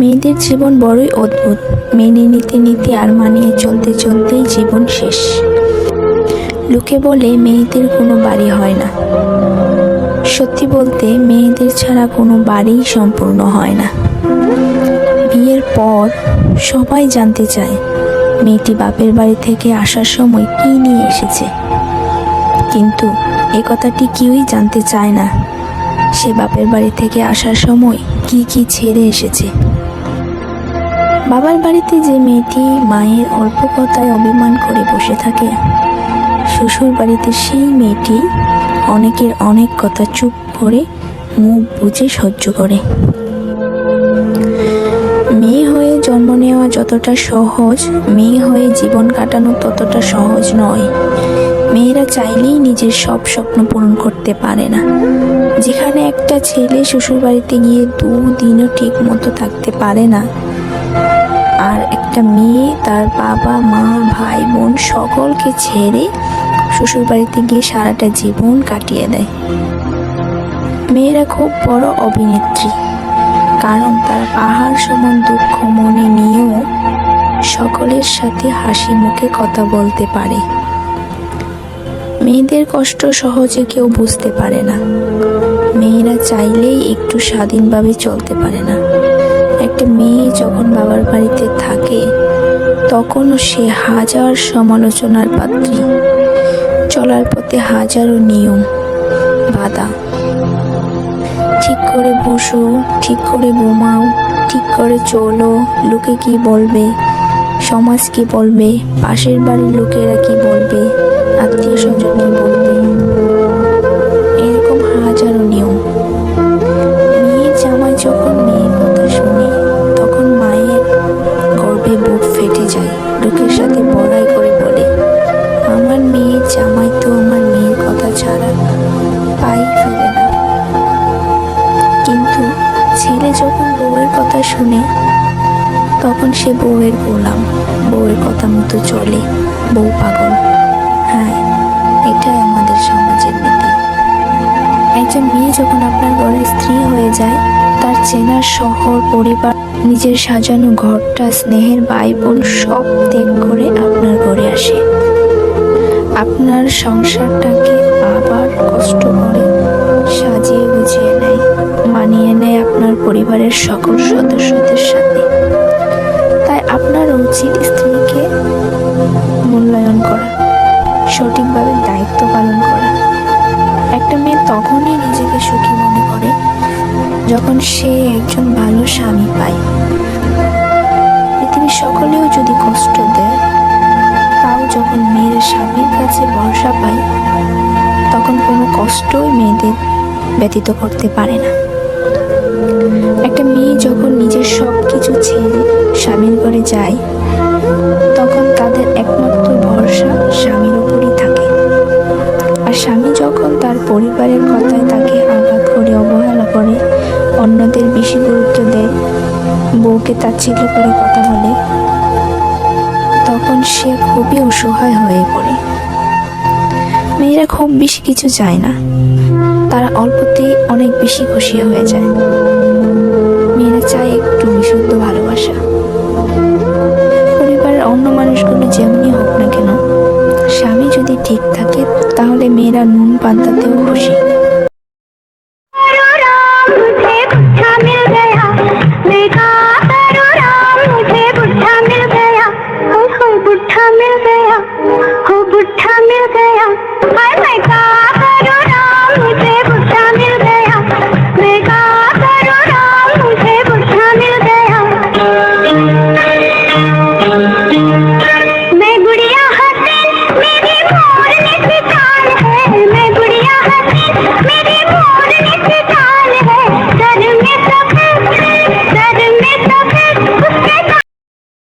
মেয়েদের জীবন বড়ই অদ্ভুত। মেনে নিতে নিতে আর মানিয়ে চলতে চলতেই জীবন শেষ। লোকে বলে মেয়েদের কোনো বাড়ি হয় না। সত্যি বলতে মেয়েদের ছাড়া কোনো বাড়িই সম্পূর্ণ হয় না। বিয়ের পর সবাই জানতে চায়, মেয়েটি বাপের বাড়ি থেকে আসার সময় কী নিয়ে এসেছে। কিন্তু এ কথাটি কেউই জানতে চায় না, সে বাপের বাড়ি থেকে আসার সময় কি কি ছেড়ে এসেছে। বাবার বাড়িতে যে মেয়েটি মায়ের অল্প কথায় অভিমান করে বসে থাকে, শ্বশুর বাড়িতে সেই মেয়েটি অনেকের অনেক কথা চুপ করে মুখ বুঝে সহ্য করে। মেয়ে হয়ে জন্ম নেওয়া যতটা সহজ, মেয়ে হয়ে জীবন কাটানো ততটা সহজ নয়। মেয়েরা চাইলেই নিজের সব স্বপ্ন পূরণ করতে পারে না। যেখানে একটা ছেলে শ্বশুরবাড়িতে গিয়ে দুদিনও ঠিক মতো থাকতে পারে না আর একটা মেয়ে তার বাবা, মা, ভাই, বোন সকলকে ছেড়ে শ্বশুরবাড়িতে গিয়ে সারাটা জীবন কাটিয়ে দেয়। মেয়েরা খুব বড় অভিনেত্রী, কারণ তার পাহাড় সমান দুঃখ মনে নিয়েও সকলের সাথে হাসি মুখে কথা বলতে পারে। মেয়েদের কষ্ট সহজে কেউ বুঝতে পারে না। মেয়েরা চাইলেই একটু স্বাধীনভাবে চলতে পারে না। যখন বাবার বাড়িতে থাকে, তখনও সে হাজার সমালোচনার পাত্রী। চলার পথে হাজারো নিয়ম, বাধা। ঠিক করে বসো, ঠিক করে বোমাও ঠিক করে চলো, লোকে কি বলবে, সমাজ কি বলবে, পাশের বাড়ির লোকেরা কি শুনে তখন সে বউয়ের গোলাম বউয়ের কথা মতো চলে, বউ পাগল। হ্যাঁ এটাই আমাদের সমাজের নীতি। একজন মেয়ে যখন আপনার ঘরের স্ত্রী হয়ে যায়, তার চেনা শহর, পরিবার, নিজের সাজানো ঘরটা, স্নেহের ভাই বোন সব ত্যাগ করে আপনার ঘরে আসে। আপনার সংসারটাকে আবার কষ্ট করে সাজিয়ে গুছিয়ে নেয়। পরিবারের সকল সদস্যদের সাথে। তাই আপনার উচিত স্ত্রীকে মূল্যায়ন করা, সঠিকভাবে দায়িত্ব পালন করা। একটা মেয়ে তখনই নিজেকে সুখী মনে করে যখন সে একজন ভালো স্বামী পায়। পৃথিবীর সকলেও যদি কষ্ট দেয়, তাও যখন মেয়ের স্বামীর কাছে ভরসা পায়, তখন কোনো কষ্টই মেয়েদের ব্যতীত করতে পারে না। একটা মেয়ে যখন নিজের সব কিছু ছেড়ে স্বামীর ঘরে যায়, তখন তাদের একমাত্র ভরসা স্বামীর উপরই থাকে। আর স্বামী যখন তার পরিবারের কথায় তাকে আঘাত করে, অবহেলা করে, অন্যদের বেশি গুরুত্ব দেয়, বউকে তার তাচ্ছিল্য করে কথা বলে, তখন সে খুবই অসহায় হয়ে পড়ে। মেয়েরা খুব বেশি কিছু চায় না। তারা অল্পতেই অনেক বেশি খুশি হয়ে যায়। মেয়েরা চায় একটু বিশুদ্ধ ভালোবাসা। পরিবারের অন্য মানুষগুলো যেমনই হোক না কেন, স্বামী যদি ঠিক থাকে, তাহলে মেয়েরা নুন পান্তাতেও খুশি।